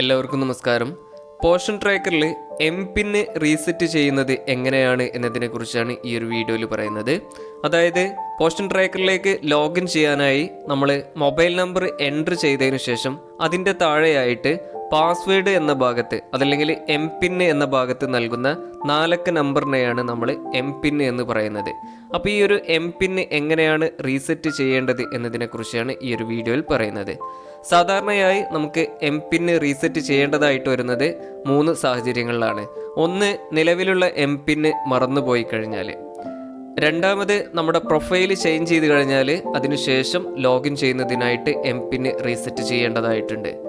എല്ലാവർക്കും നമസ്കാരം. പോഷൻ ട്രാക്കറിൽ എം പിന്ന് റീസെറ്റ് ചെയ്യുന്നത് എങ്ങനെയാണ് എന്നതിനെ കുറിച്ചാണ് ഈ ഒരു വീഡിയോയിൽ പറയുന്നത്. അതായത് പോഷൻ ട്രാക്കറിലേക്ക് ലോഗിൻ ചെയ്യാനായി നമ്മൾ മൊബൈൽ നമ്പർ എൻട്രി ചെയ്തതിന് ശേഷം അതിന്റെ താഴെയായിട്ട് പാസ്വേഡ് എന്ന ഭാഗത്ത് അതല്ലെങ്കിൽ എം പിൻ എന്ന ഭാഗത്ത് നൽകുന്ന നാലക്ക നമ്പറിനെയാണ് നമ്മൾ എം പിൻ എന്ന് പറയുന്നത്. അപ്പോൾ ഈ ഒരു എം പിൻ എങ്ങനെയാണ് റീസെറ്റ് ചെയ്യേണ്ടത് എന്നതിനെക്കുറിച്ചാണ് ഈ ഒരു വീഡിയോയിൽ പറയുന്നത്. സാധാരണയായി നമുക്ക് എം പിൻ റീസെറ്റ് ചെയ്യേണ്ടതായിട്ട് വരുന്നത് മൂന്ന് സാഹചര്യങ്ങളിലാണ്. ഒന്ന് നിലവിലുള്ള എം പിൻ മറന്നുപോയി കഴിഞ്ഞാൽ രണ്ടാമത് നമ്മുടെ പ്രൊഫൈൽ ചേഞ്ച് ചെയ്ത് കഴിഞ്ഞാൽ അതിനുശേഷം ലോഗിൻ ചെയ്യുന്നതിനായിട്ട് എം പിൻ റീസെറ്റ് ചെയ്യേണ്ടതായിട്ടുണ്ട്.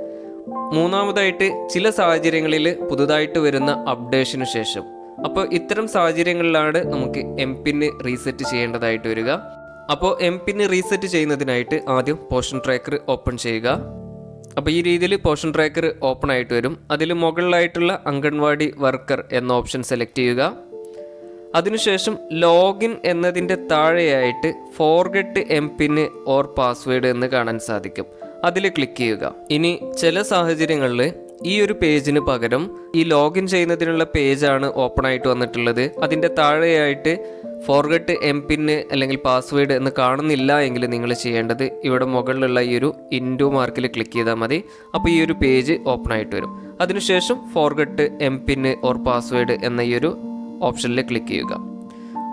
മൂന്നാമതായിട്ട് ചില സാഹചര്യങ്ങളിൽ പുതുതായിട്ട് വരുന്ന അപ്ഡേഷന് ശേഷം. അപ്പോൾ ഇത്തരം സാഹചര്യങ്ങളിലാണ് നമുക്ക് എം പിന് റീസെറ്റ് ചെയ്യേണ്ടതായിട്ട് വരിക. അപ്പോൾ എം പിന് റീസെറ്റ് ചെയ്യുന്നതിനായിട്ട് ആദ്യം പോഷൻ ട്രാക്കർ ഓപ്പൺ ചെയ്യുക. അപ്പോൾ ഈ രീതിയിൽ പോഷൻ ട്രാക്കർ ഓപ്പൺ ആയിട്ട് വരും. അതിൽ മുകളിലായിട്ടുള്ള അംഗൻവാടി വർക്കർ എന്ന ഓപ്ഷൻ സെലക്ട് ചെയ്യുക. അതിനുശേഷം ലോഗിൻ എന്നതിന്റെ താഴെയായിട്ട് forget M PIN or password എന്ന് കാണാൻ സാധിക്കും. അതിൽ ക്ലിക്ക് ചെയ്യുക. ഇനി ചില സാഹചര്യങ്ങളിൽ ഈ ഒരു പേജിന് പകരം ഈ ലോഗിൻ ചെയ്യുന്നതിനുള്ള പേജാണ് ഓപ്പൺ ആയിട്ട് വന്നിട്ടുള്ളത്. അതിന്റെ താഴെയായിട്ട് ഫോർഗട്ട് എം പിന്ന് അല്ലെങ്കിൽ പാസ്വേഡ് എന്ന് കാണുന്നില്ല എങ്കിൽ നിങ്ങൾ ചെയ്യേണ്ടത് ഇവിടെ മുകളിലുള്ള ഈ ഒരു ഇൻഡു മാർക്കിൽ ക്ലിക്ക് ചെയ്താൽ മതി. അപ്പോൾ ഈ ഒരു പേജ് ഓപ്പൺ ആയിട്ട് വരും. അതിനുശേഷം forgot M PIN or password എന്ന ഈ ഒരു ഓപ്ഷനിൽ ക്ലിക്ക് ചെയ്യുക.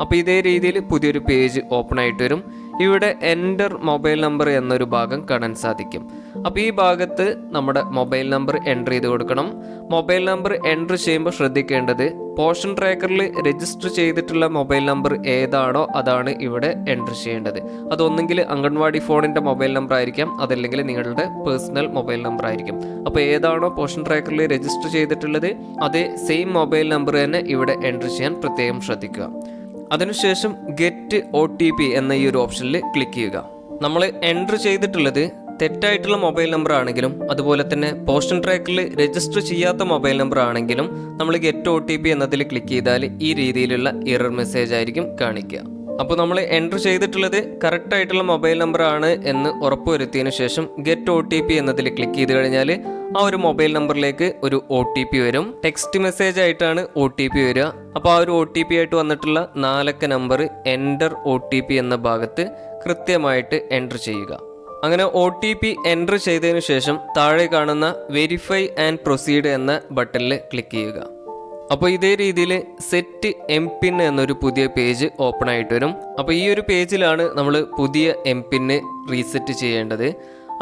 അപ്പോൾ ഇതേ രീതിയിൽ പുതിയൊരു പേജ് ഓപ്പൺ ആയിട്ട് വരും. ഇവിടെ എന്റർ മൊബൈൽ നമ്പർ എന്നൊരു ഭാഗം കാണാൻ സാധിക്കും. അപ്പോൾ ഈ ഭാഗത്ത് നമ്മുടെ മൊബൈൽ നമ്പർ എന്റർ ചെയ്ത് കൊടുക്കണം. മൊബൈൽ നമ്പർ എന്റർ ചെയ്യുമ്പോൾ ശ്രദ്ധിക്കേണ്ടത് പോഷൻ ട്രാക്കറിൽ രജിസ്റ്റർ ചെയ്തിട്ടുള്ള മൊബൈൽ നമ്പർ ഏതാണോ അതാണ് ഇവിടെ എന്റർ ചെയ്യേണ്ടത്. അതൊന്നെങ്കിൽ അംഗൻവാടി ഫോണിന്റെ മൊബൈൽ നമ്പർ ആയിരിക്കാം അതല്ലെങ്കിൽ നിങ്ങളുടെ പേഴ്സണൽ മൊബൈൽ നമ്പർ ആയിരിക്കും. അപ്പോൾ ഏതാണോ പോഷൻ ട്രാക്കറിൽ രജിസ്റ്റർ ചെയ്തിട്ടുള്ളത് അതേ സെയിം മൊബൈൽ നമ്പർ തന്നെ ഇവിടെ എന്റർ ചെയ്യാൻ പ്രത്യേകം ശ്രദ്ധിക്കുക. അതിനുശേഷം ഗെറ്റ് ഒ ടി പി എന്ന ഈ ഒരു ഓപ്ഷനിൽ ക്ലിക്ക് ചെയ്യുക. നമ്മൾ എന്റർ ചെയ്തിട്ടുള്ളത് തെറ്റായിട്ടുള്ള മൊബൈൽ നമ്പർ ആണെങ്കിലും അതുപോലെ തന്നെ പോസ്റ്റൻ ട്രാക്കിൽ രജിസ്റ്റർ ചെയ്യാത്ത മൊബൈൽ നമ്പർ ആണെങ്കിലും നമ്മൾ ഗെറ്റ് ഒ ടി പി എന്നതിൽ ക്ലിക്ക് ചെയ്താൽ ഈ രീതിയിലുള്ള ഇറർ മെസ്സേജ് ആയിരിക്കും കാണിക്കുക. അപ്പോൾ നമ്മൾ എന്റർ ചെയ്തിട്ടുള്ളത് കറക്റ്റ് ആയിട്ടുള്ള മൊബൈൽ ആണ് എന്ന് ഉറപ്പുവരുത്തിയതിനു ശേഷം ഗെറ്റ് ഒ ടി പി എന്നതിൽ ക്ലിക്ക് ചെയ്ത് കഴിഞ്ഞാൽ ആ ഒരു മൊബൈൽ നമ്പറിലേക്ക് ഒരു ഒ ടി പി വരും. ടെക്സ്റ്റ് മെസ്സേജ് ആയിട്ടാണ് ഒ ടി പി വരിക. അപ്പോൾ ആ ഒരു ഒ ടി പി ആയിട്ട് വന്നിട്ടുള്ള നാലക്ക number enter O T P എന്ന ഭാഗത്ത് കൃത്യമായിട്ട് എന്റർ ചെയ്യുക. അങ്ങനെ ഒ ടി പി എന്റർ ചെയ്തതിനു ശേഷം താഴെ കാണുന്ന വെരിഫൈ ആൻഡ് പ്രൊസീഡ് എന്ന ബട്ടണിൽ ക്ലിക്ക് ചെയ്യുക. അപ്പോൾ ഇതേ രീതിയിൽ സെറ്റ് എം പിൻ എന്നൊരു പുതിയ പേജ് ഓപ്പൺ ആയിട്ട് വരും. അപ്പോൾ ഈ ഒരു പേജിലാണ് നമ്മൾ പുതിയ എം പിന്ന് റീസെറ്റ് ചെയ്യേണ്ടത്.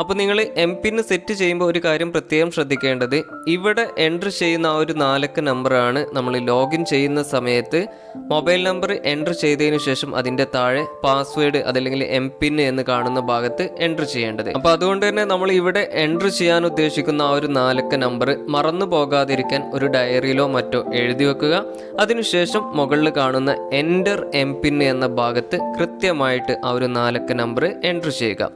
അപ്പോൾ നിങ്ങൾ എം പിൻ സെറ്റ് ചെയ്യുമ്പോൾ ഒരു കാര്യം പ്രത്യേകം ശ്രദ്ധിക്കേണ്ടത്. ഇവിടെ എന്റർ ചെയ്യുന്ന ആ ഒരു നാലക്ക നമ്പറാണ് നമ്മൾ ലോഗിൻ ചെയ്യുന്ന സമയത്ത് മൊബൈൽ നമ്പർ എന്റർ ചെയ്തതിനു ശേഷം അതിന്റെ താഴെ പാസ്വേഡ് അതല്ലെങ്കിൽ എം പിൻ എന്ന് കാണുന്ന ഭാഗത്ത് എന്റർ ചെയ്യേണ്ടത്. അപ്പോൾ അതുകൊണ്ട് തന്നെ നമ്മൾ ഇവിടെ എന്റർ ചെയ്യാൻ ഉദ്ദേശിക്കുന്ന ആ ഒരു നാലക്ക നമ്പർ മറന്നു പോകാതിരിക്കാൻ ഒരു ഡയറിയിലോ മറ്റോ എഴുതി വെക്കുക. അതിനുശേഷം മുകളിൽ കാണുന്ന എന്റർ എം പിൻ എന്ന ഭാഗത്ത് കൃത്യമായിട്ട് ആ ഒരു നാലക്ക നമ്പർ എന്റർ ചെയ്യുക.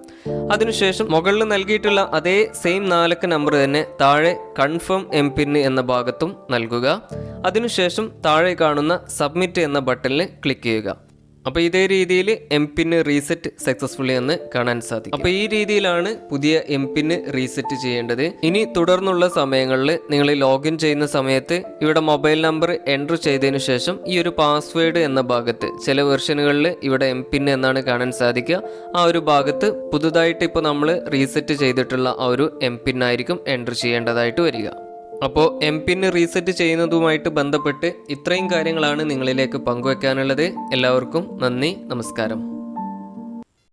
അതിനുശേഷം മുകളിൽ നൽകിയിട്ടുള്ള അതേ സെയിം നാലക്ക നമ്പർ തന്നെ താഴെ കൺഫേം എം പിൻ എന്ന ഭാഗത്തും നൽകുക. അതിനുശേഷം താഴെ കാണുന്ന സബ്മിറ്റ് എന്ന ബട്ടണിൽ ക്ലിക്ക് ചെയ്യുക. അപ്പോൾ ഇതേ രീതിയിൽ എം പിന് റീസെറ്റ് സക്സസ്ഫുള്ളി എന്ന് കാണാൻ സാധിക്കും. അപ്പോൾ ഈ രീതിയിലാണ് പുതിയ എം പിന് റീസെറ്റ് ചെയ്യേണ്ടത്. ഇനി തുടർന്നുള്ള സമയങ്ങളിൽ നിങ്ങൾ ലോഗിൻ ചെയ്യുന്ന സമയത്ത് ഇവിടെ മൊബൈൽ നമ്പർ എന്റർ ചെയ്തതിനു ശേഷം ഈ ഒരു പാസ്വേഡ് എന്ന ഭാഗത്ത് ചില വെർഷനുകളിൽ ഇവിടെ എം പിൻ എന്നാണ് കാണാൻ സാധിക്കുക. ആ ഒരു ഭാഗത്ത് പുതുതായിട്ട് ഇപ്പോൾ നമ്മൾ റീസെറ്റ് ചെയ്തിട്ടുള്ള ആ ഒരു എം പിൻ ആയിരിക്കും എന്റർ ചെയ്യേണ്ടതായിട്ട് വരിക. അപ്പോൾ എം പിന്ന് റീസെറ്റ് ചെയ്യുന്നതുമായിട്ട് ബന്ധപ്പെട്ട് ഇത്രയും കാര്യങ്ങളാണ് നിങ്ങളിലേക്ക് പങ്കുവെക്കാനുള്ളത്. എല്ലാവർക്കും നന്ദി നമസ്കാരം.